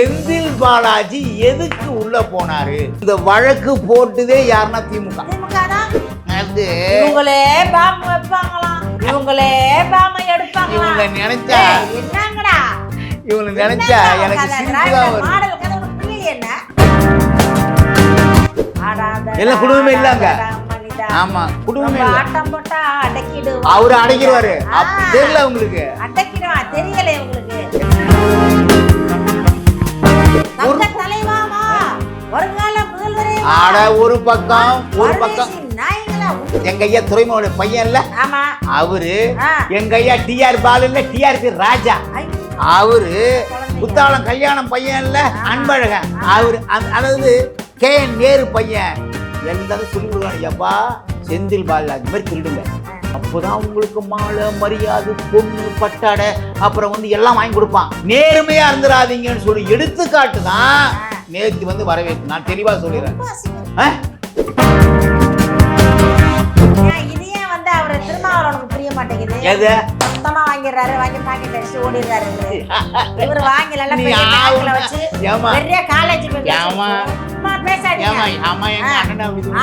செந்தில் பாலாஜி எதுக்கு உள்ள போனாரு? இந்த வழக்கு போட்டுதே யாருன்னா திமுக. அது இவங்களே பாம்பு வைப்பாங்களாம் இவங்களே பாம்பு எடுப்பாங்களாம் இவங்க நினைச்சா என்னங்கடா? இவங்க நினைச்சா எனக்கு சிரிப்பு தான் வரும். எல்லாம் குடும்பமே இல்லங்க. ஆமா குடும்பமே இல்ல. ஆட்டம் போட்டா அடக்கிடுவான். அவரு ஆ. தெரியல உங்களுக்கு அடக்கிடுவான் தெரியல உங்களுக்கு. தங்க தலைவாமா வருங்கால முதல்வரே வா. ஆட ஒரு பக்கம் ஒரு பக்கம். எங்க ஐயா துறைமுகோட பையன் இல்ல? அவரு. எங்க ஐயா டிஆர் பாலு இல்ல டிஆர்பி ராஜா. அவரு புத்தாளம் கல்யாணம் பையன் இல்ல அன்பழகன். அவரு அதாவது கே என் நேரு பையன். எல்லாரும் சொல்லி கொடுக்குறாங்க எப்பா செந்தில் பால் அது மாதிரி திருடுங்க. அப்போதான் உங்களுக்கு மாலை மரியாதை பொண்ணு பட்டாடை அப்புறம் வந்து எல்லாம் வாங்கி கொடுப்பான். நேர்மையா இருந்துடாதீங்கன்னு சொல்லி எடுத்துக்காட்டு தான் நேத்து வந்து வரவேற்று நான் தெளிவா சொல்லிடுறேன்.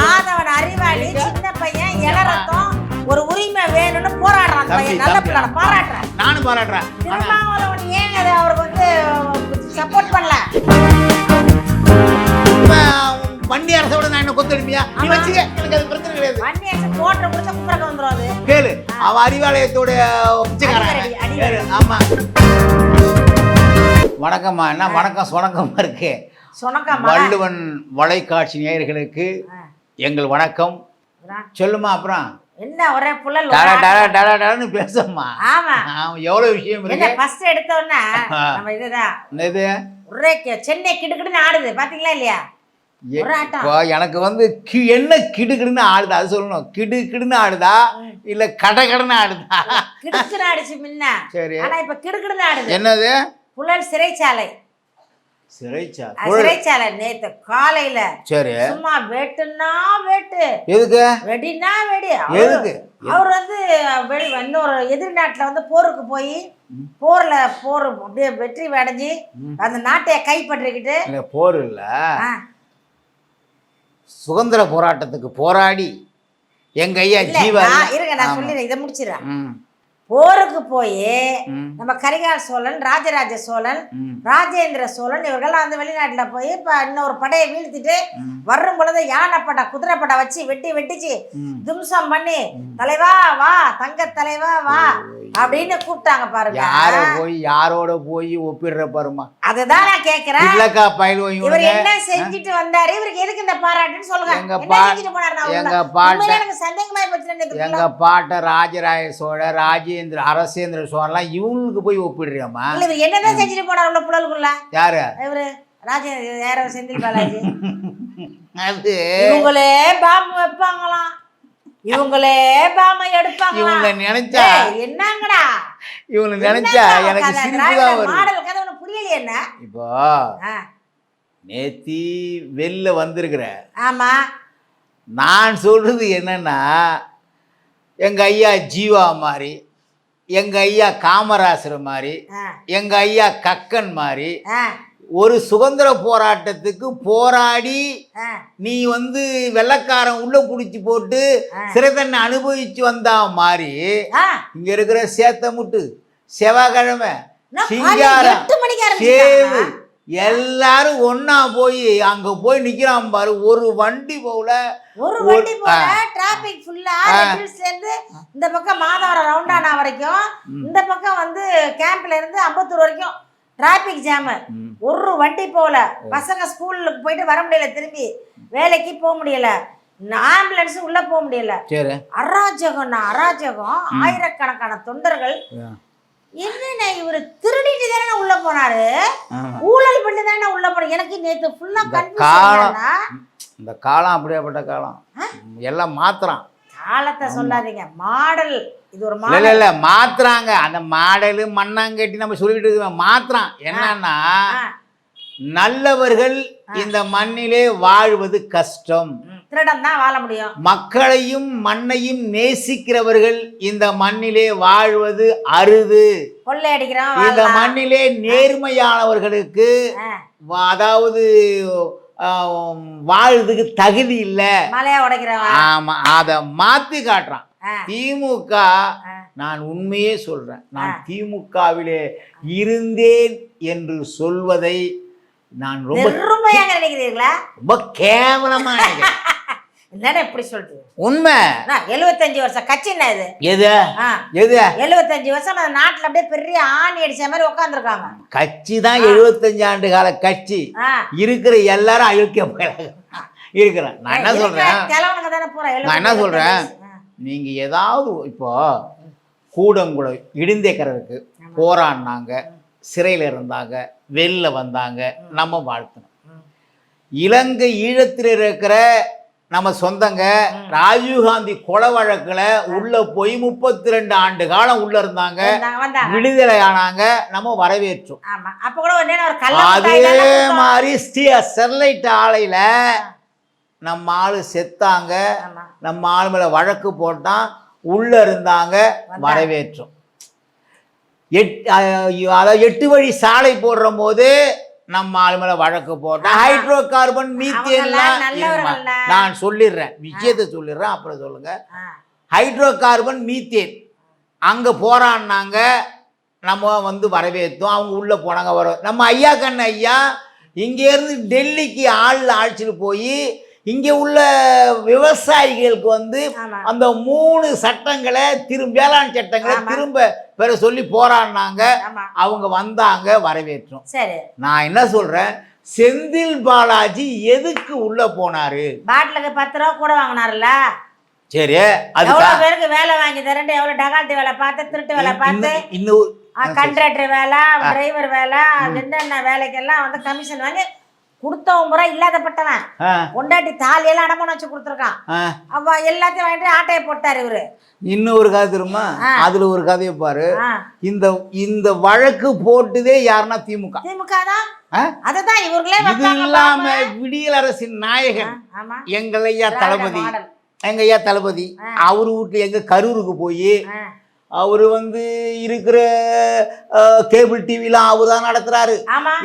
ஆதவன் அறிவாளி சின்ன பையன் இளரத்தம் ஒரு உரிமை வேணும்னு போராடுறான் பையன் நல்ல பிள்ளை பாராட்டுறேன். நானும் பாராட்டுறேன். திருமாவளவன் ஏன் அதை அவருக்கு வந்து சப்போர்ட் பண்ணல? வண்டி அரசோட நான் என்ன கொத்தடிப்பியா நீ. வச்சுக்க. எனக்கு அது பிரச்சனை கிடையாது. வண்டி அடிச்சு போட்ட கொடுத்த குப்புறக்க வந்துடும் அது. கேளு. அவன் அறிவாலயத்தோட பிச்சைக்காரன். கேளு, ஆமா. வணக்கம்மா. என்ன வணக்கம் சுணக்கமா இருக்கு. சொனக்கம்மா வள்ளுவன் வலைக்காட்சி நேயர்களுக்கு எங்கள் வணக்கம். சொல்லுமா அப்புறம். என்ன ஒரே புள்ளல் டட டட. டட டடன்னு பேசம்மா ஆமா. ஆமா, எவ்வளவு விஷயம் இருக்கு? ஃபர்ஸ்ட் எடுத்த உடனே ஆ. நம்ம இதுதான் இது ஒரே சென்னை கிடுக்கிடுன்னு ஆடுது பாத்தீங்களா இல்லையா. இப்போ எனக்கு வந்து கி என்ன கிடுகிடுன்னு ஆடுதா? அது சொல்லணும். கிடு கிடுன்னு ஆடுதா இல்ல கட கடன்னு ஆடுதா கிடுக்குன்னு ஆடுச்சு முன்ன. சரி. ஆனா இப்ப கிடுக்கிடுன்னு ஆடுது. என்னது? புழல் சிறைச்சாலை. சிறைச்சாலை நேத்து காலையில சரி. சும்மா வெட்டுனா வெட்டு. எதுக்கு? வெடினா வெடி. எதுக்கு? அவர் வந்து வெளி இன்னொரு எதிர் நாட்டுல வந்து போருக்கு போய் போர்ல போர் அப்படியே வெற்றி அடைஞ்சு அந்த நாட்டைய கைப்பற்றிக்கிட்டு போர் இல்ல. சுதந்திர போராட்டத்துக்கு போராடி எங்க ஐயா ஜீவா இருங்க நான். சொல்லிடுறேன். இதை முடிச்சிடுறேன். போருக்கு போய் நம்ம கரிகால் சோழன் ராஜராஜ சோழன் ராஜேந்திர சோழன் இவர்கள்லாம் வந்து வெளிநாட்டுல போய் இப்ப இன்னொரு படையை வீழ்த்திட்டு வரும் பொழுது யானை படை குதிரை படை வச்சு வெட்டி வெட்டிச்சு. தும்சம் பண்ணி தலைவா வா தங்க தலைவா வா அப்படின்னு கூப்பிட்டாங்க பாருங்க. யார போய் யாரோட போய் ஒப்பிடுற பாருமா அதுதான் நான் கேக்குறேன். இல்லக்கா பயில்வம் இவர் என்ன செஞ்சுட்டு வந்தாரு? இவருக்கு எதுக்கு இந்த பாராட்டுன்னு சொல்லுங்க. எங்க என்ன பா- செஞ்சுட்டு போனாரு நான் எங்க பாட்ட- எனக்கு சந்தேகமா போச்சு எங்க. பாட்ட ராஜராஜ சோழ ராஜேந்திர அரசேந்திர சோழலாம் இவங்களுக்கு போய் ஒப்பிடுறியாமா இவர் என்னதான் செஞ்சுட்டு போனாரு உள்ள புழலுக்குள்ள யாரு? இவரு ராஜேந்திர யாரோ செந்தில் பாலாஜி. அது இவங்களே பாம்பு வைப்பாங்களாம். இவங்களே பாம்பை எடுப்பாங்களாம். இவங்க நினைச்சா என்னங்கடா? இவங்க நினைச்சா எனக்கு? சிரிப்பு தான் வருது மாடல் கதை உனக்கு புரியலையே என்ன? இப்போ நேத்தி வெளில வந்திருக்கிற. ஆமா. நான் சொல்றது என்னன்னா எங்க ஐயா ஜீவா மாதிரி எங்க ஐயா காமராசர் மாதிரி ஆ, எங்க ஐயா கக்கன் மாதிரி ஒரு சுதந்திர போராட்டத்துக்கு போராடி. நீ வந்து வெள்ளக்காரன் உள்ள புடிச்சு போட்டு சிறை தண்டனை அனுபவிச்சு வந்தா மாதிரி இங்க இருக்கிற சேத்தமுட்டு செவ்வாய்க்கிழமை நான் காலையில சிங்காரம் சேவு. எல்லாரும் ஒண்ணா போய் அங்க போய் நிக்கிறான் பாரு. ஒரு வண்டி போல ஒரு வண்டி போல. டிராபிக் ஃபுல்லா. ஹில்ஸ்ல இருந்து இந்த பக்கம் மாதவரம் ரவுண்டானா வரைக்கும் இந்த பக்கம் வந்து கேம்ப்ல இருந்து அம்பத்தூர் வரைக்கும் டிராபிக் ஜாம். ஒரு வண்டி போல பசங்க ஸ்கூலுக்கு போயிட்டு வர முடியல திரும்பி. வேலைக்கு போக முடியல. ஆம்புலன்ஸ் உள்ள போக முடியல. அராஜகம்னா அராஜகம். ஆயிரக்கணக்கான தொண்டர்கள் என்னென்ன இவரு திருடிட்டு தானே உள்ள போனாரு. ஊழல் பண்ணி தானே உள்ள போனாரு எனக்கு நேத்து ஃபுல்லா காலம் இந்த காலம் அப்படியாப்பட்ட காலம். எல்லாம் மாத்துறான். காலத்தை சொல்லாதீங்க. மாடல். இது ஒரு மாடல் இல்ல இல்ல மாத்துறாங்க. அந்த மாடலு மண்ணாங்கட்டி நம்ம சொல்லிட்டு இருக்கோம். மாத்துறான். என்னன்னா நல்லவர்கள் இந்த மண்ணிலே வாழ்வது கஷ்டம். திருடன் தான் வாழ முடியும். மக்களையும் மண்ணையும் நேசிக்கிறவர்கள் இந்த மண்ணிலே வாழ்வது அருது. கொள்ளை அடிக்கிறோம் இந்த. மண்ணிலே நேர்மையானவர்களுக்கு அதாவது வாழ்றதுக்கு தகுதி இல்லை. மலையா உடைக்கிறவன் ஆமா அத மாத்தி காட்டுறான். திமுக. நான் உண்மையே சொல்றேன். நான் திமுகவிலே இருந்தேன் என்று சொல்வதை நான் ரொம்ப பெருமையாக நினைக்கிறீர்களா? ரொம்ப கேவலமா நினைக்கிறேன். என்னடா இப்படி சொல்றீங்க? உண்மை. 75 வருஷம் கட்சி என்ன இது? எது? எது? 75 வருஷம் அந்த நாட்டுல அப்படியே பெரிய ஆணி அடிச்ச மாதிரி உட்காந்துருக்காங்க கட்சி தான் எழுபத்தஞ்சு ஆண்டு கால கட்சி. இருக்கிற எல்லாரும் அயோக்கிய இருக்கிறேன். நான் என்ன சொல்றேன்? கிழவனுக்கு தானே போறேன் நான் என்ன சொல்றேன்? நீங்க ஏதாவது இப்போ கூடங்குளம் இடிந்தேக்கறதுக்கு போராடினாங்க. சிறையில் இருந்தாங்க வெளில வந்தாங்க நம்ம வாழ்த்தணும். இலங்கை ஈழத்தில் இருக்கிற நம்ம சொந்தங்க ராஜீவ்காந்தி கொலை வழக்குல உள்ள போய் முப்பத்தி ரெண்டு ஆண்டு காலம் உள்ள இருந்தாங்க. விடுதலை ஆனாங்க நம்ம வரவேற்றோம். அதே. மாதிரி ஸ்டீ- ஸ்டெர்லைட் ஆலையில நம்ம ஆளு செத்தாங்க. நம்ம ஆள் மேல வழக்கு போட்டான் உள்ள இருந்தாங்க வரவேற்றோம். எட் அதாவது எட்டு வழி சாலை போடுற போது நம்ம ஆள் மேல வழக்கு போட்டோம் ஹைட்ரோ கார்பன். நல்லவர்கள்ல. நான் சொல்லிடுறேன். விஷயத்தை சொல்லிடுறேன். அப்புறம் சொல்லுங்க. Hydrocarbon methane. அங்கே போறான்னாங்க. நம்ம வந்து வரவேற்றோம். அவங்க உள்ளே போனாங்க. வர நம்ம ஐயா கண்ண ஐயா இங்கேருந்து டெல்லிக்கு ஆள் அழைச்சிட்டு போய் இங்கே உள்ள விவசாயிகளுக்கு வந்து அந்த மூணு சட்டங்களை திரும்ப வேளாண் சட்டங்களை. திரும்ப பெற சொல்லி போராடினாங்க. அவங்க வந்தாங்க வரவேற்றோம். சரி. நான் என்ன சொல்றேன்? செந்தில் பாலாஜி எதுக்கு உள்ள போனாரு? பாட்டிலுக்கு பத்து ரூபா கூட வாங்கினார்ல சரி அதுக்கா? எவ்வளவு பேருக்கு வேலை வாங்கி தரேன் எவ்வளவு டகால்ட்டி வேலை பார்த்து திருட்டு வேலை பார்த்து? இன்னும் கண்ட்ராக்டர் வேலை டிரைவர் வேலை என்னென்ன வேலைக்கெல்லாம் வந்து கமிஷன் வாங்கி கொடுத்தவன் முறை இல்லாதப்பட்டவன். ஆ, பொண்டாட்டி தாலியெல்லாம் அடமானம் வச்சு கொடுத்துருக்கான். அவ எல்லாத்தையும் வாங்கிட்டு ஆட்டையை போட்டாரு இவரு. இன்னும் ஒரு கதை தெரியுமா. அதுல ஒரு கதையை பாரு. இந்த இந்த வழக்கு போட்டுதே யாருன்னா திமுக. திமுக தான்? அததான் இவர்களே இது இல்லாம. விடியல் அரசின் நாயகன். ஆமா. எங்கள் ஐயா திராவிட தளபதி. எங்க ஐயா தளபதி. அவரு வீட்டுல எங்க கரூருக்கு போய் அவரு வந்து இருக்கிற கேபிள் டிவிலாம் அவர் தான் நடத்துறாரு.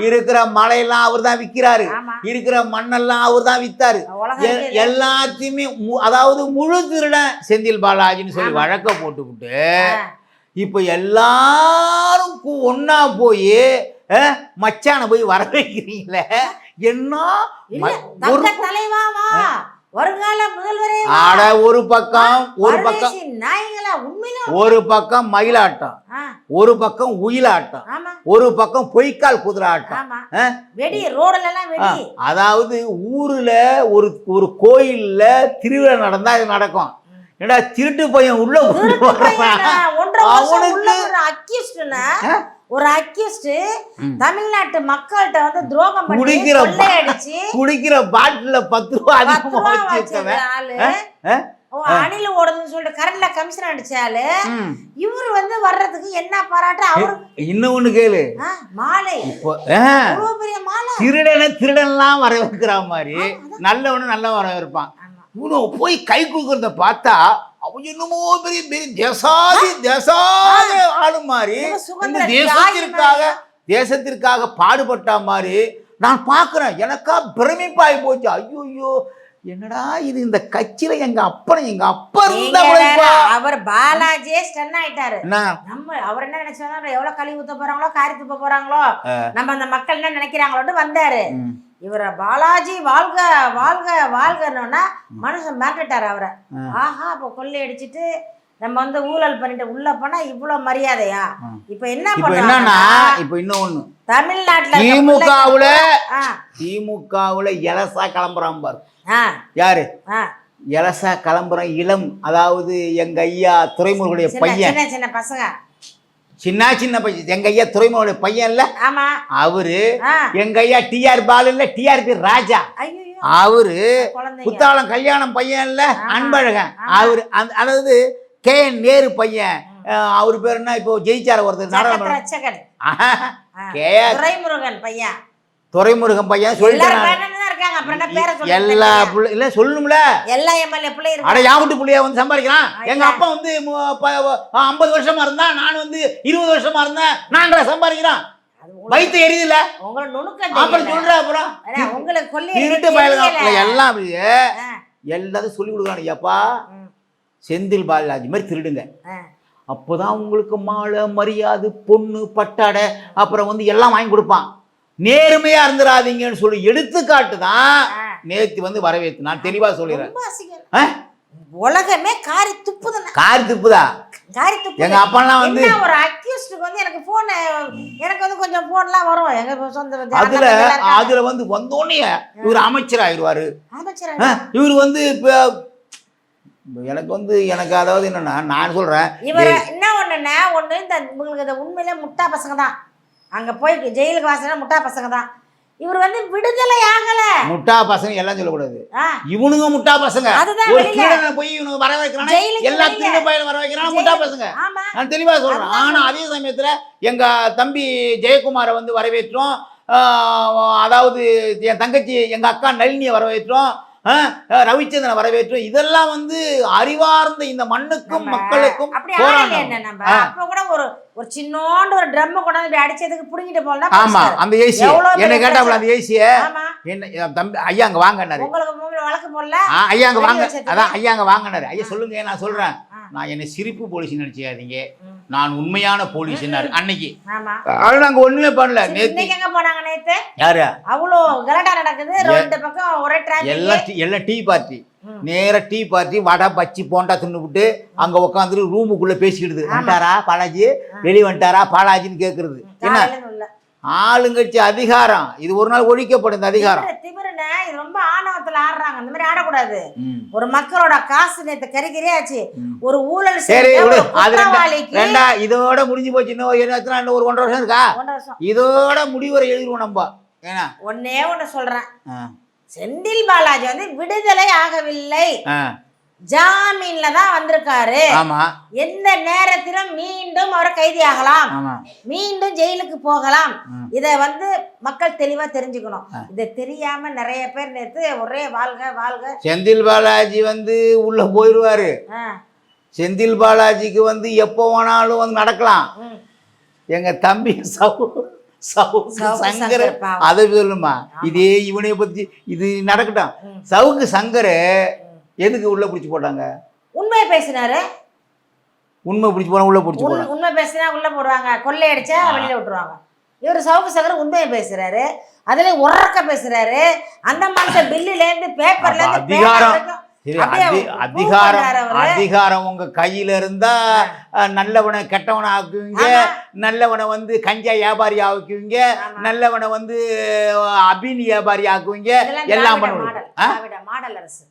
இருக்கிற மலையெல்லாம் அவர் தான் விற்கிறாரு இருக்கிற மண்ணெல்லாம் அவர் தான் வித்தாரு எல்லாத்தையுமே அதாவது முழு திருடன் செந்தில் பாலாஜின்னு சொல்லி வழக்க போட்டுவிட்டு இப்போ எல்லாரும் ஒண்ணா போய் மச்சான போய் வர வைக்கிறீங்களே? என்ன தலைவா வருங்கால முதல்வரே. ஆட ஒரு பக்கம் ஒரு பக்கம். நாய்களா உண்மையில ஒரு பக்கம் மயிலாட்டம் ஒரு பக்கம் உயிலாட்டம் ஒரு பக்கம் பொய்க்கால் குதிரை ஆட்டம்? வெடி ரோடுல எல்லாம் அதாவது ஊர்ல ஒரு ஒரு கோயில்ல திருவிழா நடந்தா இது நடக்கும். என்னடா திருட்டு பையன் உள்ள அவனுக்கு- ஒரு அக்யூஸ்ட். தமிழ்நாட்டு மக்கள்கிட்ட வந்து துரோகம் பண்ணி கொள்ளையடிச்சு குடிக்கிற பாட்டில பத்து ரூபா அதிகமா ரூபா வச்சு வச்சிருக்க வித்தவன். ஆளு ஆ? ஓ, அணில் ஓடுதுன்னு சொல்லிட்டு கரண்ட்ல கமிஷன் அடிச்சாலு. இவரு வந்து வர்றதுக்கு என்ன பாராட்டு அவரு இன்னும் ஒண்ணு கேளு மாலை பெரிய மாலை திருடனை திருடன்லாம் வர வைக்கிற மாதிரி நல்லவனு நல்ல வர வைப்பான் ஆமா. இவனு போய் கை கொடுக்கறத பார்த்தா அவன் என்னமோ பெரிய பெரிய தேசாதி தேசாதி ஆளு மாதிரி இந்த தேசத்திற்காக தேசத்திற்காக பாடுபட்ட மாதிரி நான் பார்க்கிறேன். எனக்கா பிரமிப்பாய் போச்சு. ஐயோ என்னடா இது? இந்த கட்சியில எங்க அப்பனை எங்க அப்பா இருந்தா. அவர் பாலாஜியே ஸ்டன் ஆயிட்டாரு. நம்ம அவர் என்ன நினைச்சாரு? எவ்வளவு கழுவி ஊத்த போறாங்களோ காரி துப்ப போறாங்களோ நம்ம அந்த மக்கள் என்ன நினைக்கிறாங்களோன்னு வந்தாரு. இவரை பாலாஜி வாழ்க வாழ்க வாழ்கன்னா மனுஷன் மிரட்டுட்டாரு அவரை. ஆஹா இப்போ கொள்ளையடிச்சிட்டு நம்ம வந்து ஊழல் பண்ணிட்டு உள்ள போனா இவ்வளவு மரியாதையா? இப்ப என்ன இப்ப என்னன்னா பண்ணுவாங்கன்னா இப்ப ஒண்ணு தமிழ்நாட்டுல திமுகவுல திமுகவுல எலசா கிளம்புறான் பாரு. யாரு. எலசா கிளம்புறான் இளம் அதாவது எங்க ஐயா சின்ன பையன். சின்ன சின்ன பசங்க. சின்ன சின்ன பையன். எங்க ஐயா துறைமுருடைய பையன் இல்ல? ஆமா. அவரு எங்க ஐயா டிஆர் பாலு இல்ல டிஆர்பி ராஜா. ஐயோ அவரு புத்தாளம் கல்யாணம் பையன் இல்ல. அன்பழகன். அவரு அதாவது கே என் நேரு பையன். அவர் பேர் என்ன? இப்போ ஜெயிச்சார் ஒருத்தர். கே துரைமுருகன் பையன். துறைமுருகன் பையன் சொல்லிட்டு இருக்காங்க. அப்புறம் என்ன பேரை சொல்ல எல்லா புள்ள இல்ல சொல்லணும்ல. எல்லா எம்எல்ஏ பிள்ளை அட இருக்கு என் வீட்டு புள்ளைய வந்து சம்பாதிக்கிறான். எங்க. அப்பா வந்து ஐம்பது வருஷமா இருந்தா நான் வந்து இருபது வருஷமா இருந்தேன் நாங்கள சம்பாதிக்கிறோம் வயிற்று எரியுதுல உங்களுக்கு நுணுக்கம் அப்புறம். சொல்ற அப்புறம். கொள்ளை திருட்டு அடிக்க பயலுதான். எல்லாம் அப்படியே எல்லாத்தையும் சொல்லி கொடுக்குறாங்க எப்பா ம், செந்தில் பாலாஜி மாதிரி திருடுங்க. அப்போதான் உங்களுக்கு மாலை மரியாதை பொண்ணு பட்டாடை அப்புறம் வந்து எல்லாம் வாங்கி கொடுப்பான். நேர்மையா இருந்துடாதீங்கன்னு சொல்லி எடுத்துக்காட்டு தான். நேத்து வந்து வரவேற்று. நான் தெளிவா சொல்லிடுறேன்? உலகமே காரி துப்புதுண்ணா கார் துப்புதா? காரி துப்பு எங்க அப்பெல்லாம் வந்து ஒரு அக்யூஸ்டுக்கு வந்து எனக்கு போன் எனக்கு வந்து கொஞ்சம் போன்லாம் வரும். எங்க சொந்த அதுல. அதுல வந்து வந்தோடனே இவர் அமைச்சர் ஆயிடுவாரு அமைச்சரா? இவர் வந்து இப்ப எனக்கு வந்து எனக்கு அதாவது என்னன்னா நான் சொல்றேன் இவர் என்ன ஒண்ணுன்னா ஒண்ணு இந்த உங்களுக்கு இந்த உண்மையிலே முட்டா பசங்க தான். அங்க போய் ஜெயிலுக்கு வாசனா முட்டா பசங்க தான் இவர் வந்து விடுதலை ஆகல. முட்டா பசங்க எல்லாம் சொல்லக்கூடாது. இவனுங்க முட்டா பசங்க. போய் இவனுக்கு வர வைக்கிறானே? எல்லா. திருட பையன் வர வைக்கிறான்? முட்டா பசங்க. நான் தெளிவா சொல்றேன். ஆனா அதே சமயத்துல எங்க தம்பி ஜெயக்குமாரை வந்து வரவேற்றோம். அதாவது என் தங்கச்சி எங்க அக்கா நளினியை வரவேற்றோம். ரவிச்சந்திரனை வரவேற்றோம். இதெல்லாம் வந்து அறிவார்ந்த இந்த மண்ணுக்கும் மக்களுக்கும் அப்படி என்ன நம்ம. அப்ப கூட ஒரு ஒரு சின்னோண்டு ஒரு ட்ரம் கொண்டாந்து இப்படி அடிச்சதுக்கு புடுங்கிட்டு போலாம் ஆமா அந்த ஏசி என்ன கேட்டாப்புல அந்த ஏசிய ஆமா. என்ன என் தம்பி ஐயா அங்க வாங்கன்னாரு உங்களுக்கு வழக்கு போடல? ஐயா அங்க வாங்க? அதான் ஐயா அங்க வாங்கினாரு ஐயா சொல்லுங்க நான் சொல்றேன். நான் என்னை சிரிப்பு போலீஸ் நினைச்சாதீங்க. நான் உண்மையான போலீஸ்னாரு அன்னைக்கு. அது நாங்க ஒண்ணுமே பண்ணல. நேத்து எங்க போனாங்க நேத்து? யாரு? அவ்வளோ கலாட்டா நடக்குது. ரெண்டு பக்கம் ஒரே எல்லா டிராபிக் டீ எல்லாம் டீ பார்ட்டி. ம். நேரா டீ பார்ட்டி வடை பச்சி போண்டா தின்னுபிட்டு அங்க உட்காந்துட்டு ரூமுக்குள்ள பேசிக்கிடுது. வந்துட்டாரா பாலாஜி? வெளியே வந்துட்டாரா பாலாஜின்னு கேக்குறது. என்ன? ஆளுங்கட்சி அதிகாரம். இது ஒரு நாள் ஒழிக்கப்படும் இந்த அதிகாரம். இது ரொம்ப ஆணவத்துல ஆடுறாங்க. அந்த மாதிரி ஆடக்கூடாது. ஒரு மக்களோட காசு நேத்து கறிக்கறியே ஆச்சு. ஒரு ஊழல் சரி அது ரெண்டா இதோட முடிஞ்சு போச்சு. இன்னும் இன்னும் ஒரு ஒன்றரை வருஷம் இருக்கா? இதோட முடிவுரை எழுதிருவோம் நம்ம. ஏன்னா? ஒன்னே ஒண்ணு சொல்றேன். ஆ, செந்தில் பாலாஜி வந்து விடுதலை ஆகவில்லை. ஜாமீன்ல தான் வந்திருக்காரு. ஆமா. எந்த நேரத்திலும் மீண்டும் அவர் கைதியாகலாம். ஆமா. மீண்டும் ஜெயிலுக்கு போகலாம். இத வந்து மக்கள் தெளிவா தெரிஞ்சுக்கணும். இதை தெரியாம நிறைய பேர் நேத்து ஒரே வாழ்க வாழ்க. செந்தில் பாலாஜி வந்து உள்ள போயிடுவாரு செந்தில் பாலாஜிக்கு வந்து எப்போ வேணாலும் வந்து நடக்கலாம். எங்க தம்பி சவு சங்கர். அதை சொல்லுமா? இதே இவனை பத்தி இது நடக்கட்டும். சவுக்கு சங்கர் எதுக்கு உள்ள பிடிச்சி போட்டாங்க? உண்மையை பேசினாரு. உண்மை பிடிச்சி போனா உள்ள பிடிச்சி போட்டாங்க உண்மை பேசினா உள்ள போடுவாங்க. கொள்ளையடிச்சா வெளியில விட்டுருவாங்க. இவர் சவுக்கு சங்கர் உண்மையை பேசுறாரு. அதுல உறக்க பேசுறாரு. அந்த மனுஷன் பில்லுல இருந்து பேப்பர்ல இருந்து அதிகாரம் அதிகாரம். அதிகாரம் உங்க கையில இருந்தா நல்லவனை கெட்டவனை ஆக்குவீங்க. நல்லவனை வந்து கஞ்சா வியாபாரி ஆக்குவீங்க. நல்லவனை வந்து அபின் வியாபாரி ஆக்குவீங்க. எல்லாம் பண்ணுவீங்க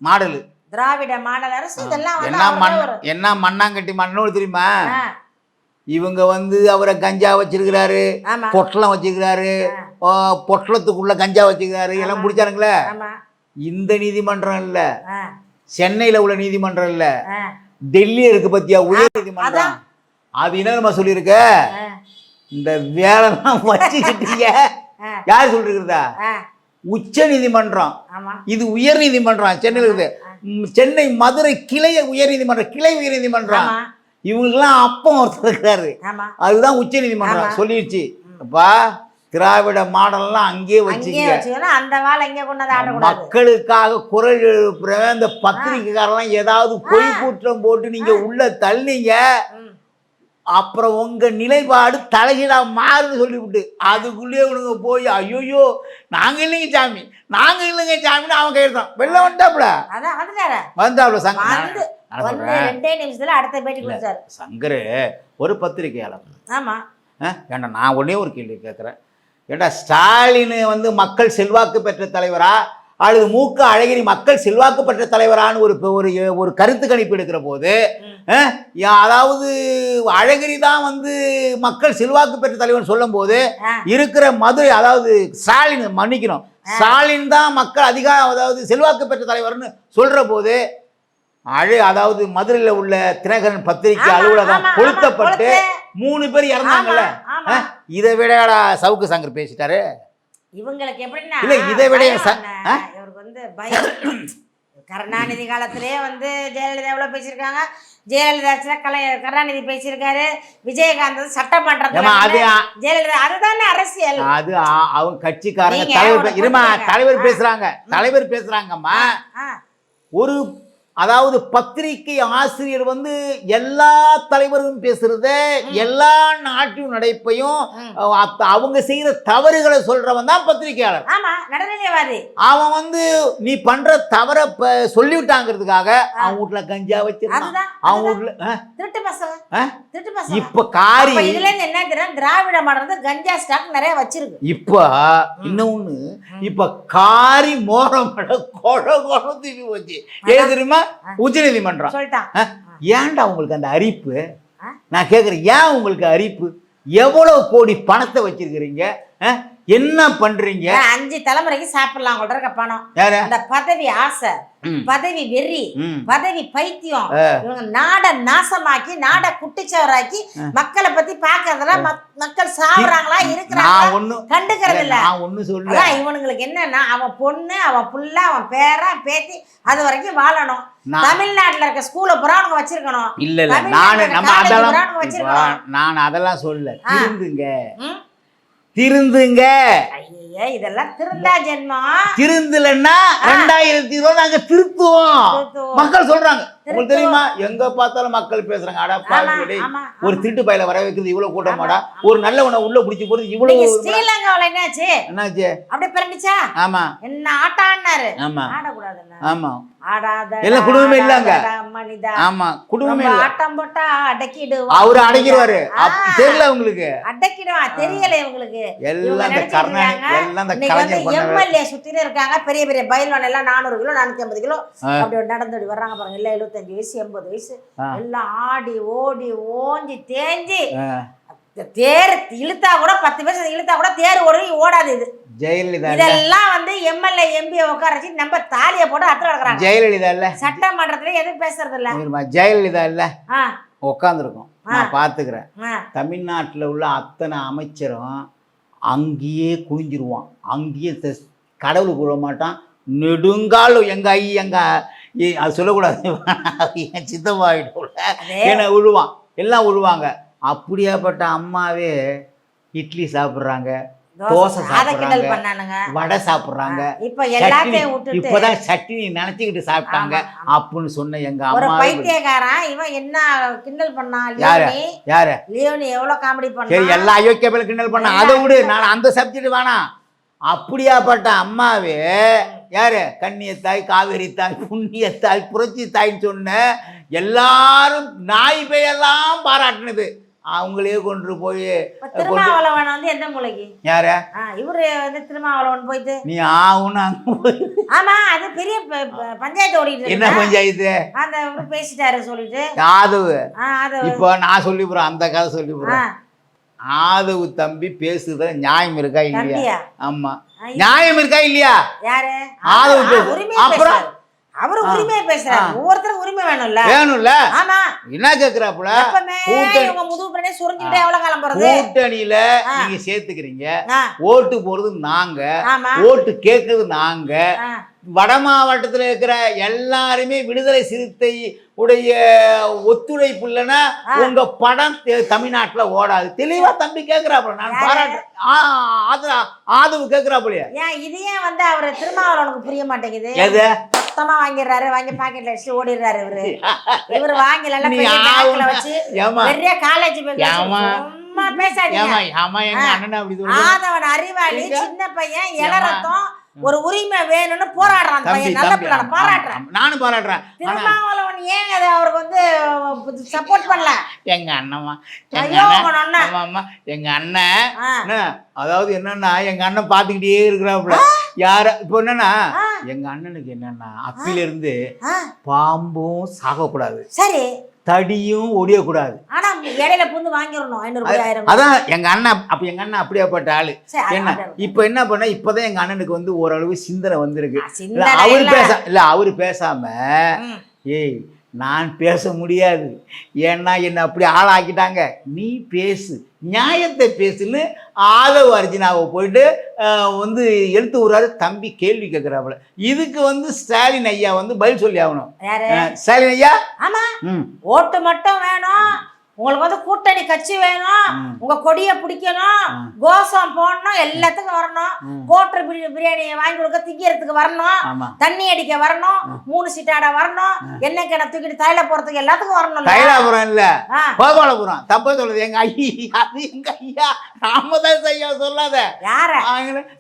மாடல்? திராவிட மாடல் அரசு. இதெல்லாம் என்ன மண் என்ன மண்ணாங்கட்டி மண்ணோடு தெரியுமா? இவங்க வந்து அவரை கஞ்சா வச்சிருக்கிறாரு பொட்டலம் வச்சிருக்கிறாரு பொட்டலத்துக்குள்ள கஞ்சா வச்சிருக்கிறாரு எல்லாம் பிடிச்சாருங்களே? இந்த நீதிமன்றம் இல்ல. சென்னையில உள்ள நீதிமன்றம் இல்ல டெல்லி இருக்கு பத்தியா உயர் நீதிமன்றம். அது என்ன நம்ம சொல்லியிருக்க? இந்த வேலைலாம் வச்சுக்கிட்டீங்க. யார் சொல்லிருக்கிறதா உச்ச நீதிமன்றம். இது உயர் நீதிமன்றம் சென்னையில் இருக்குது சென்னை மதுரை கிளை உயர் நீதிமன்றம் கிளை உயர் நீதிமன்றம். இவங்களுக்கெல்லாம் அப்பம் ஒருத்தர் இருக்கிறாரு. அதுதான் உச்ச நீதிமன்றம். சொல்லிடுச்சு அப்பா திராவிட மாடல்லாம் அங்கேயே அங்கேயே வச்சுக்க வச்சுக்கணும் அந்த வாழை இங்கே ஆடக்கூடாது. மக்களுக்காக குரல் எழுப்புறவன் இந்த பத்திரிக்கைக்காரெல்லாம் ஏதாவது பொய் கூற்றம் போட்டு நீங்க உள்ள தள்ளிங்க. அப்புறம் உங்க நிலைப்பாடு தலைகீழா மாறுன்னு சொல்லிவிட்டு அதுக்குள்ளேயே உனக்கு போய் ஐயோயோ நாங்க இல்லைங்க சாமி நாங்க இல்லைங்க சாமின்னு அவன் கையெழுத்தான் வெளில வந்துட்டாரு. வந்தாப்புல சங்க ரெண்டே நிமிஷத்துல அடுத்த பேட்டி சங்கரு ஒரு பத்திரிகையாளர். ஆமா. ஏண்டா நான் ஒண்ணே ஒரு கேள்வி கேட்குறேன். ஏண்டா ஸ்டாலின் வந்து மக்கள் செல்வாக்கு பெற்ற தலைவரா அல்லது மூக்க அழகிரி மக்கள் செல்வாக்கு பெற்ற தலைவரான்னு ஒரு ஒரு ஒரு கருத்து கணிப்பு எடுக்கிற போது அதாவது அழகிரி தான் வந்து மக்கள் செல்வாக்கு பெற்ற தலைவர்னு சொல்லும்போது ஆ. இருக்கிற மதுரை அதாவது ஸ்டாலின் மன்னிக்கணும் ஸ்டாலின் தான் மக்கள் அதிகாரம் அதாவது செல்வாக்கு பெற்ற தலைவர்னு சொல்ற போது அழு அதாவது மதுரையில் உள்ள தினகரன் பத்திரிகை அலுவலகம் கொளுத்தப்பட்டு கொளுத்து. மூணு பேர் இறந்தாங்கல்ல? இதை விடடா சவுக்கு சங்கர் பேசிட்டாரு. இவங்களுக்கு எப்படின்னா இல்ல, இதை விட? இவருக்கு வந்து பயம். கருணாநிதி காலத்திலே வந்து ஜெயலலிதா எவ்வளோ பேசியிருக்காங்க? ஜெயலலிதா கலை கருணாநிதி பேசியிருக்காரு. விஜயகாந்த் சட்டமன்றத்தில் அது ஜெயலலிதா அதுதானே அரசியல். அது அவங்க கட்சிக்காரங்க தலைவர் இருமா. தலைவர் பேசுறாங்க. தலைவர் பேசுறாங்கம்மா. ஒரு அதாவது பத்திரிகை ஆசிரியர் வந்து எல்லா தலைவரும் பேசுறத எல்லா நாட்டின் நடைப்பையும் அவங்க செய்யற தவறுகளை சொல்றவன் தான் பத்திரிகையாளர். அவன் வந்து நீ பண்ற தவற சொல்லிவிட்டாங்கிறதுக்காக அவன் வீட்டுல கஞ்சா வச்சிருக்கான் அவன். வீட்டுல இப்ப காரி என்ன திராவிட மாடல் கஞ்சா ஸ்டாக் நிறைய வச்சிருக்கு. இப்ப இன்னொன்னு இப்ப காரி மோரம் கொட கொட தூக்கி போச்சு. ஏன் தெரியுமா? உச்ச நீதிமன்றம் சொல்லிட்டான். ஏன்டா உங்களுக்கு அந்த அரிப்பு? நான் கேக்குறேன் ஏன் உங்களுக்கு அரிப்பு எவ்வளவு கோடி பணத்தை வச்சிருக்கிறீங்க? என்ன பண்றீங்க? அஞ்சு தலைமுறைக்கு சாப்பிடலாம். உங்கள்ட்ட இருக்க பணம். அந்த பதவி ஆசை. பதவி வெறி. பதவி பைத்தியம். இவங்க நாட நாசமாக்கி நாட குட்டிச்சவராக்கி மக்களை பத்தி பாக்குறதுல மக்கள் சாவுறாங்களா ஒண்ணும் கண்டுக்கிறது இல்ல நான் ஒண்ணும் சொல்ல அதான் இவனுங்களுக்கு என்னன்னா அவன் பொண்ணு அவன் புள்ள அவன் பேரன் பேத்தி அது வரைக்கும் வாழணும். தமிழ்நாட்டுல இருக்க ஸ்கூல பூரா அவங்க வச்சிருக்கணும். இல்ல இல்ல. நானு நம்ம அதெல்லாம் பூரா நான் அதெல்லாம் சொல்ல. திருந்துங்க? திருந்துங்க. ஐயே இதெல்லாம் திருந்தா ஜென்மம். திருந்தலன்னா ரெண்டாயிரத்தி இருபது நாங்க திருத்துவோம். திருத்துவோம். மக்கள் சொல்றாங்க உங்களுக்கு. தெரியுமா? எங்க பார்த்தாலும் மக்கள் பேசுறாங்க. அடா ஒரு திருட்டு பையில வர வைக்கிறது இவ்வளவு கூட்டமாடா? ஒரு நல்லவனை உள்ள பிடிச்சி போறது இவ்வளவு ஸ்ரீலங்காவுல என்னாச்சு? என்னாச்சு? அப்படியே பிறந்துச்சா? ஆமா. என்ன ஆட்டான்னாரு. ஆமா. ஆடக்கூடாதுன்னா. ஆமா. ஆடாத எல்லாம் குடும்பமே இல்லங்க. மனிதா. ஆமா குடும்பமே ரொம்ப இல்ல. ஆட்டம் போட்டா அடக்கிடுவான். அவரு அப்ப தெரியல உங்களுக்கு. அடக்கிடுவான் தெரியல இவங்க எல்லாம் நினைச்சிட்டு கர்ணா இருக்காங்க, எல்லாம் கலைஞர் எம்எல்ஏ சுத்தினே இருக்காங்க. பெரிய பெரிய பயில்வான் எல்லாம் நானூறு கிலோ நானூத்தி ஐம்பது கிலோ. அப்படி நடந்து வர்றாங்க பாருங்க. எல்லாம் வயசு எண்பது வயசு. எல்லாம் ஆடி ஓடி ஓஞ்சி தேஞ்சி. தேர் இழுத்தா கூட பத்து பேர் இழுத்தா கூட தேர் ஓடி ஓடாது இது. ஜெயலலிதா இதெல்லாம் வந்து எம்எல்ஏ எம்பியை உட்கார வச்சு நம்ம தாலியை போட்டு அத்துல கிடக்குறாங்க. ஜெயலலிதா இல்ல. சட்டமன்றத்துல எதுவும் பேசுறது இல்ல? ஜெயலலிதா இல்ல. உட்காந்துருக்கோம் நான் பாத்துக்கிறேன் ஆ. தமிழ்நாட்டுல உள்ள அத்தனை அமைச்சரும் அங்கேயே குனிஞ்சிருவான். அங்கேயே கடவுளுக்கு விட மாட்டான். நெடுங்கால் எங்க ஐ எங்க ஏய், அது சொல்லக்கூடாது. என் சித்தப்பாயிட்டோம்ல அதே. ஏன்னா விழுவான் எல்லாம் விழுவாங்க அப்படியாப்பட்ட அம்மாவே இட்லி சாப்பிட்றாங்க தோசை சாப்பிட்றாங்க வடை சாப்பிட்றாங்க இப்ப எல்லாத்தையும் இப்பதான் சட்னி நினைச்சுக்கிட்டு சாப்பிட்டாங்க. அப்படின்னு சொன்ன எங்க அம்மா பைத்தியக்காரன் இவன் என்ன கிண்டல் பண்ணான் யாரு? யாரு? லியோனி எவ்வளவு காமெடி சரி பண்ணான் எல்லா அயோக்கிய கிண்டல் பண்ண? அதை விடு நான் அந்த சப்ஜெக்ட் வேணாம். அப்படியாப்பட்ட அம்மாவே யாரு? கண்ணிய தாய் காவேரி தாய் புண்ணிய தாய் புரட்சி தாய்ன்னு சொன்ன எல்லாரும் நாய் பெயெல்லாம் பாராட்டினது. அவங்களே கொண்டு போய் திருமாவளவன் வந்து எந்த மூலைக்கு? யார? இவரு வந்து திருமாவளவன் போயிட்டு. நீ ஆவுன்னு அங்க போய். ஆமா அது பெரிய பஞ்சாயத்து ஓடிட்டு என்ன பஞ்சாயத்து? அந்த பேசிட்டாரு சொல்லிட்டு. அது இப்போ நான் சொல்லி போறேன் அந்த கதை சொல்லி போறேன் ஆதவு தம்பி பேசுறதுல நியாயம் இருக்கா இல்லையா? ஆமா. நியாயம் இருக்கா இல்லையா? யாரு? ஆதவு பேசு. அப்புறம்? அவரு. உரிமையா பேசுறாரு. ஒவ்வொருத்தரும் உரிமை வேணும்ல. வேணும்ல? ஆமா. என்ன கேக்குறாப்புல? இவங்க முதுகு பண்ணி சுருங்கிட்டே எவ்வளவு காலம் போறது? கூட்டணியில. நீங்க சேர்த்துக்கிறீங்க. ஓட்டு போடுறது நாங்க. ஓட்டு கேட்கறது நாங்க. வட மாவட்டத்துல இருக்கிற எல்லாருமே விடுதலை சிறுத்தை உடைய ஒத்துழைப்பு இல்லைன்னா. உங்க படம் தமிழ்நாட்டுல ஓடாது. தெளிவா தம்பி கேக்குறாப்புல. நான் யாரு? பாராட்டுறேன் ஆ, ஆதரவு ஆதரவு கேக்குறாப்புலையே. ஏன் இது ஏன் வந்து அவர் திருமாவளவனுக்கு புரிய மாட்டேங்குது? எது? மொத்தமா வாங்கிடுறாரு வாங்கி பாக்கெட்ல வச்சு ஓடிடுறாரு இவரு. இவரு வாங்கல வச்சு பெரிய காலேஜ்? சும்மா பேசாதீங்க. ஆதவன் அறிவாளி? சின்ன பையன்? இளரத்தம் ஒரு உரிமை வேணும்னு போராடுறான் பையன். நல்ல பிள்ளை பாராட்டுறேன். நானும் பாராட்டுறேன். திருமாவளவன் ஏன் அதை அவருக்கு வந்து சப்போர்ட் பண்ணல? எங்க அண்ணம்மா எங்க அண்ணன். எங்க அதாவது என்னன்னா எங்க அண்ணன் பாத்துக்கிட்டே இருக்கிறாப்புல. யார இப்போ என்னன்னா. எங்க அண்ணனுக்கு என்னன்னா அப்பில இருந்து பாம்பும் சாகக்கூடாது. சரி. தடியும் ஒடியக்கூடாது. ஆனா இடையில புந்து வாங்கிடணும் ஐநூறு. அதான் எங்க அண்ணன் அப்ப எங்க அண்ணன் அப்படியாப்பட்ட ஆளு. என்ன. இப்ப என்ன பண்ண இப்பதான் எங்க அண்ணனுக்கு வந்து ஓரளவு சிந்தனை வந்திருக்கு. அவரு. பேச இல்ல அவரு பேசாம ஏய் நான் பேச முடியாது. ஏன்னா என்னை அப்படி ஆளாக்கிட்டாங்க. நீ பேசு. நியாயத்தை பேசுன்னு ஆதவ அர்ஜுனாவை போயிட்டு வந்து எழுத்து விடுறாரு தம்பி கேள்வி கேட்குறாப்புல இதுக்கு வந்து ஸ்டாலின் ஐயா வந்து பதில் சொல்லி ஆகணும் ஸ்டாலின் ஐயா? ஆமா. ம். ஓட்டு மட்டும் வேணும். உங்களுக்கு வந்து கூட்டணி கட்சி வேணும். உங்க கொடியை பிடிக்கணும். கோஷம் போடணும் எல்லாத்துக்கும் வரணும். கோட்டர் பிரி- பிரியாணியை வாங்கி கொடுக்க திங்கிறதுக்கு வரணும். தண்ணி அடிக்க வரணும். மூணு சீட்டாட வரணும். எண்ணெய் கிண தூக்கிட்டு தைல போறதுக்கு எல்லாத்துக்கும் வரணும் தைலாபுரம் இல்ல. கோபாலபுரம். தப்பா சொல்லுது எங்க ஐயா அது எங்க ஐயா ராமதாஸ் ஐயா சொல்லாத. யார?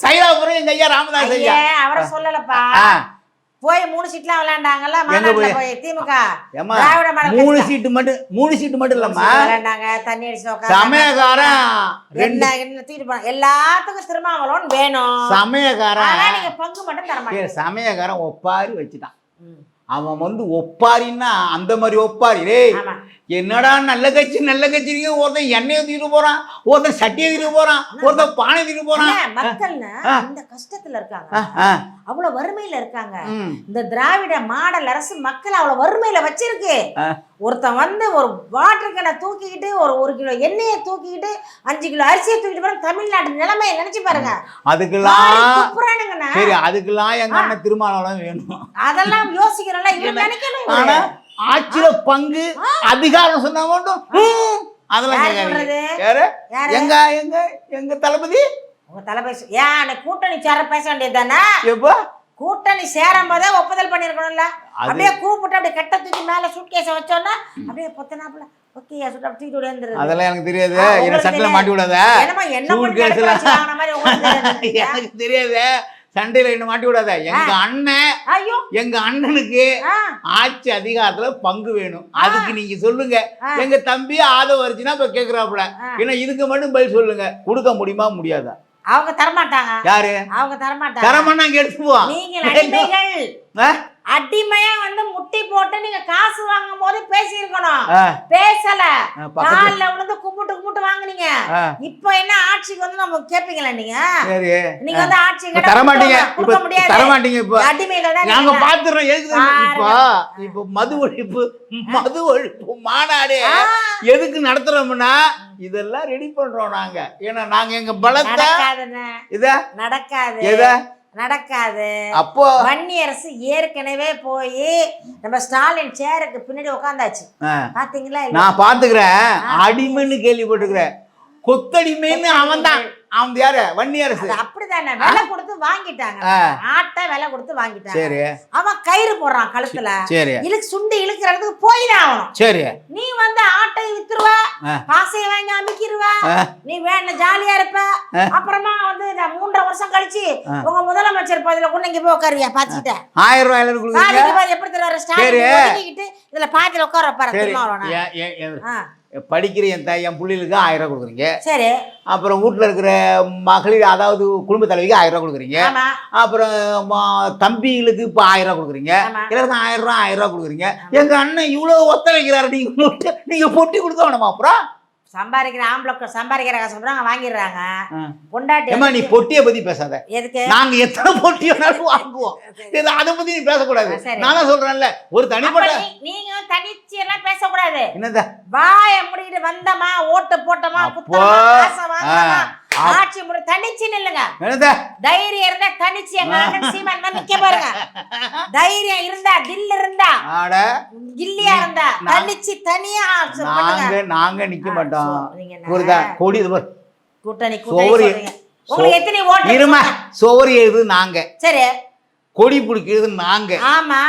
தைலாபுரம் எங்க ஐயா ராமதாஸ் ஐயா. அவரை சொல்லலப்பா. போய் மூணு சீட்லாம் விளையாண்டாங்கல்ல மாநாட்டுல போய்? திமுக. திராவிட மாடல் மூணு. சீட்டு மட்டும் மூணு சீட்டு மட்டும் இல்லம்மா. விளையாண்டாங்க தண்ணி அடிச்சு. சமயக்காரன் என்ன என்ன தூக்கிட்டு போனாங்க எல்லாத்துக்கும் திருமாவளவன் வேணும். சமயக்காரன் ஆனா நீங்க பங்கு மட்டும் தர மாட்டீங்க. சமயக்காரன் ஒப்பாரி வச்சுட்டான். அவன் வந்து ஒப்பாரின்னா அந்த மாதிரி ஒப்பாரி. டேய் என்னடா நல்ல கட்சி நல்ல கட்சி ஒருத்தன் எண்ணெயை தூக்கிட்டு போறான் ஒருத்தன் சட்டியை தூக்கிட்டு போறான் ஒருத்தன் பானை தூக்கிட்டு போறான். ஆ. இந்த கஷ்டத்துல இருக்காங்க. அவ்வளவு வறுமையில இருக்காங்க. இந்த திராவிட மாடல் அரசு மக்கள் அவ்வளவு வறுமையில வச்சிருக்கு. ஒருத்தன் வந்து ஒரு வாட்டர் கேனை தூக்கிக்கிட்டு ஒரு ஒரு கிலோ எண்ணெயை தூக்கிக்கிட்டு அஞ்சு கிலோ அரிசியை தூக்கிட்டு போற தமிழ்நாட்டு நிலைமையை நினைச்சு பாருங்க. அதுக்கெல்லாம். சரி அதுக்கெல்லாம் எங்க அண்ணன் திருமாவளவன் வேணும். அதெல்லாம் யோசிக்கிறோம்ல. இவன் நினைக்கணும். ஆட்சியில பங்கு அதிகாரம் சொன்னா மட்டும் அதெல்லாம்? எங்க எங்க எங்க தளபதி? உங்க தலைபேசி ஏன் அன்னைக்கு கூட்டணி சேர பேச வேண்டியது தானே எப்போ? கூட்டணி சேரும் போதே ஒப்புதல் பண்ணிருக்கணும்ல. அப்படியே கூப்பிட்டு அப்படியே கட்ட தூக்கி மேல சூட்கேஸ வச்சோன்னா அப்படியே பொத்தனாப்புல ஓகே சுட்டு அப்படி அதெல்லாம் எனக்கு தெரியாது. என்ன சட்டில. மாட்டி விடாத. என்னமோ என்ன. எனக்கு தெரியாது. சண்டையில என்ன மாட்டி விடாத. எங்க அண்ணன் எங்க அண்ணனுக்கு ஆட்சி அதிகாரத்துல பங்கு வேணும். அதுக்கு நீங்க சொல்லுங்க. எங்க தம்பி ஆதவ அரிசினா இப்ப கேக்குறாப்புல. ஏன்னா இதுக்கு மட்டும் பதில் சொல்லுங்க. கொடுக்க முடியுமா முடியாதா? அவங்க தரமாட்டாங்க. யாரு? அவங்க தரமாட்டாங்க. தரமண்ணா அங்க எடுத்துக்குவோம்? அடிமையா வந்து முட்டி போட்டு நீங்க காசு வாங்கும் போது பேசியிருக்கணும் பேசல. கால்ல விழுந்து கும்பிட்டு கும்பிட்டு வாங்குனீங்க. இப்போ என்ன ஆட்சிக்கு வந்து நம்ம கேப்பீங்களா நீங்க? நீங்க வந்து ஆட்சி இப்ப தரமாட்டீங்க இப்ப முடியாது தரமாட்டீங்க இப்ப. அடிமைகள் தான் நாங்க. பாத்துறோம் எதுக்கு? இப்போ? மது ஒழிப்பு மது ஒழிப்பு மாநாடு. எதுக்கு நடத்துறோம்னா இதெல்லாம் ரெடி பண்றோம் நாங்க. ஏன்னா நாங்க எங்க பலத்தை இத? நடக்காது. நடக்காது. அப்போ வன்னி அரசு ஏற்கனவே போய் நம்ம ஸ்டாலின் சேருக்கு பின்னாடி உட்காந்தாச்சு பாத்தீங்களா? நான் பாத்துக்கிறேன். அடிமைன்னு கேள்விப்பட்டுக்கிறேன் கொத்தடிமைன்னு அவன் தான் அவன் யாரு? வன்னி அரசு. அது அப்படிதானே. விலை கொடுத்து வாங்கிட்டாங்க. ஆட்டை விலை கொடுத்து வாங்கிட்டாங்க. சரி. அவன் கயிறு போடுறான் கழுத்துல. சரி. இழுக்கு சுண்டி இழுக்கிற இடத்துக்கு போயிதான் ஆகணும். சரி. நீ வந்து ஆட்டை வித்துருவ ஆ. காசையை வாங்கி அமைக்கிருவ நீ வேண ஜாலியா இருப்ப. அப்புறமா வந்து நான் மூன்றரை வருஷம் கழிச்சு. உங்க முதலமைச்சர் பதவியில கொண்டு இங்க போய் உட்காருவியா பாத்துக்கிட்டேன் ஆயிரம் ரூபாயில கொடுக்குறீங்க. எப்படி தருவாரு. ஸ்டாலின் இதுல பாதியில உட்கார வைப்பாரு திருமாவளவனை. படிக்கிற என் தாய் என் பிள்ளைகளுக்கு ஆயிரம் ரூபாய் கொடுக்குறீங்க. சரி. அப்புறம் வீட்டில் இருக்கிற மகளிர் அதாவது குடும்ப தலைவிக்கு ஆயிரம் ரூபாய் கொடுக்குறீங்க. அப்புறம் தம்பிகளுக்கு இப்போ ஆயிரம் ரூபாய் கொடுக்குறீங்க. எல்லாருக்கும் ஆயிரம் ரூபாய் ஆயிரம் ரூபாய் கொடுக்குறீங்க. எங்க அண்ணன் இவ்வளோ ஒத்துழைக்கிறாரு நீங்க பொட்டி- நீங்க பொட்டி கொடுக்க வேணுமா அப்புறம்? சம்பாதிக்கிற ஆம்பளை சம்பாதிக்கிற காசு அவங்க வாங்கிடுறாங்க. பொண்டாட்டி ஏம்மா நீ பொட்டியை பத்தி பேசாத. எதுக்கு? நாங்க எத்தனை பொட்டி வேணாலும் வாங்குவோம். இது அதை பத்தி நீ பேசக்கூடாது. சரி. நான் தான் சொல்றேன்ல. ஒரு தனிப்பட்ட நீங்க தனிச்சு எல்லாம் பேசக்கூடாது. என்னதா? வாய முடிக்கிட்டு வந்தமா ஓட்டு போட்டோமா ஆட்சி முடி தனிச்சு நில்லுங்க. தைரியம் இருந்தா தனிச்சு எங்க அண்ணன் சீமான் நிக்க பாருங்க. தைரியம் இருந்தா தில் இருந்தா ஆட கில்லியா இருந்தா தனிச்சு தனியா நாங்க நாங்க நிக்க மாட்டோம்? புரியுதா கொடி. கூட்டணி சோறு. உங்களுக்கு எத்தனை ஓட்டு இருமா சோறு எழுது நாங்க? சரி. கொடி பிடிக்கிறது நாங்க. ஆமா.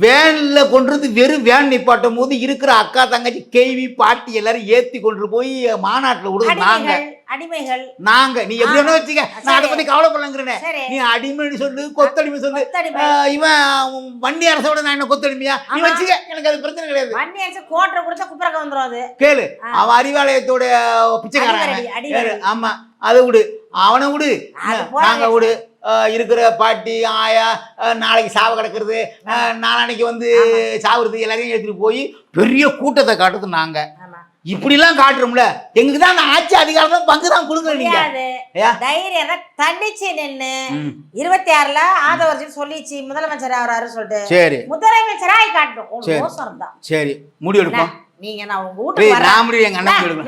வேன்ல கொண்டுறது வெறும் வேன் நிப்பாட்டும் போது இருக்கிற அக்கா தங்கச்சி கேவி பாட்டி எல்லாரும் ஏத்தி கொண்டு போய் மாநாட்டுல விடுறது நாங்க. அடிமைகள் நாங்க. நீ எப்படி வேணா வச்சுக்க. நான் அதை. பத்தி கவலைப்படலங்கிறேன். நீ அடிமைன்னு சொல்லு கொத்தடிமை சொல்லு. இவன் வண்டி அரசோட நான் என்ன கொத்தடிமையா? நீ. வச்சுக்க. எனக்கு அது பிரச்சனை கிடையாது. வண்டி அடிச்சு கோட்டை கொடுத்தா குப்புறக்க வந்துரும் அது. கேளு. அவன் அறிவாலயத்தோட பிச்சைக்காரன். ஆமா. அதை விடு. அவனை விடு. நாங்க விடு. இருக்கிற பாட்டி ஆயா நாளைக்கு சாவு கிடக்குறது. ஆஹ் நாளான்னைக்கு வந்து சாவுறது எல்லாரையும் எடுத்துட்டு போய் பெரிய கூட்டத்தை காட்டுறது நாங்க. ஆமா. இப்படிலாம் காட்டுறோம்ல. எங்களுக்கு தான் அந்த ஆட்சி அதிகாரம் பங்கு தான் கொடுங்க நீங்க? தைரியம் தான் தன்னிச்சு நின்னு ம், இருபத்தி ஆறுல ஆதவர்ஜன் சொல்லிச்சு முதலமைச்சர் ஆகிறாரு சொல்லிட்டு சரி. முதலமைச்சராய் உங்களுக்கு சரி. மோசம் நீங்க நான் உங்க வீட்டுக்கு வரேன்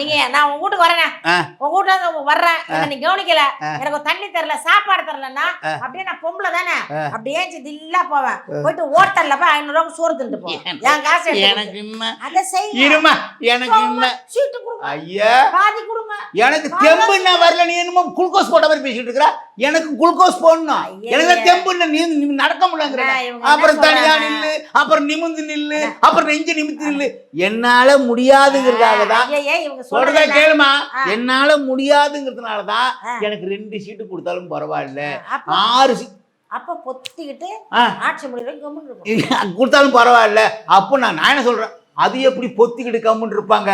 நீங்க நான் உங்க வீட்டுக்கு ஆ. உங்க வீட்டுல வர்றேன். என்ன நீ கவனிக்கல. எனக்கு தண்ணி தரல சாப்பாடு தரலன்னா அப்படியே நான் பொம்பளை தானே? அப்படியே தில்லா போவேன். போயிட்டு ஹோட்டல்ல போய் ஐநூறு ரூபாய் சோறு தின்ட்டு போவேன். என் காசு எனக்கு என்ன. அதை செய்யுங்க இருமா எனக்கு என்ன சீட்டு கொடுங்க. ஐயா. பாதி கொடுங்க. எனக்கு தெம்பு என்ன வரல நீ என்னமோ குளுக்கோஸ் போட்ட மாதிரி பேசிட்டு இருக்கிற? எனக்கு குளுக்கோஸ் போடணும். எனக்கு தெம்பு இல்லை நீ நடக்க முடியலங்கிற என்ன அப்புறம் தனியா? நில்லு அப்புறம் நிமிந்து நில்லு அப்புறம் நெஞ்சு நிமித்து நில்லு. என்னால முடியாதுங்கிறதுக்காக தான். சொல்றத கேளுமா. என்னால முடியாதுங்கிறதுனால தான். எனக்கு ரெண்டு சீட்டு கொடுத்தாலும் பரவாயில்ல. ஆறு சீ- அப்ப பொத்திக்கிட்டு ஆட்சி இருக்கும் கொடுத்தாலும் பரவாயில்ல. அப்போ நான் நான் என்ன சொல்றேன்? அது எப்படி பொத்திக்கிட்டு கம்முன்னு இருப்பாங்க?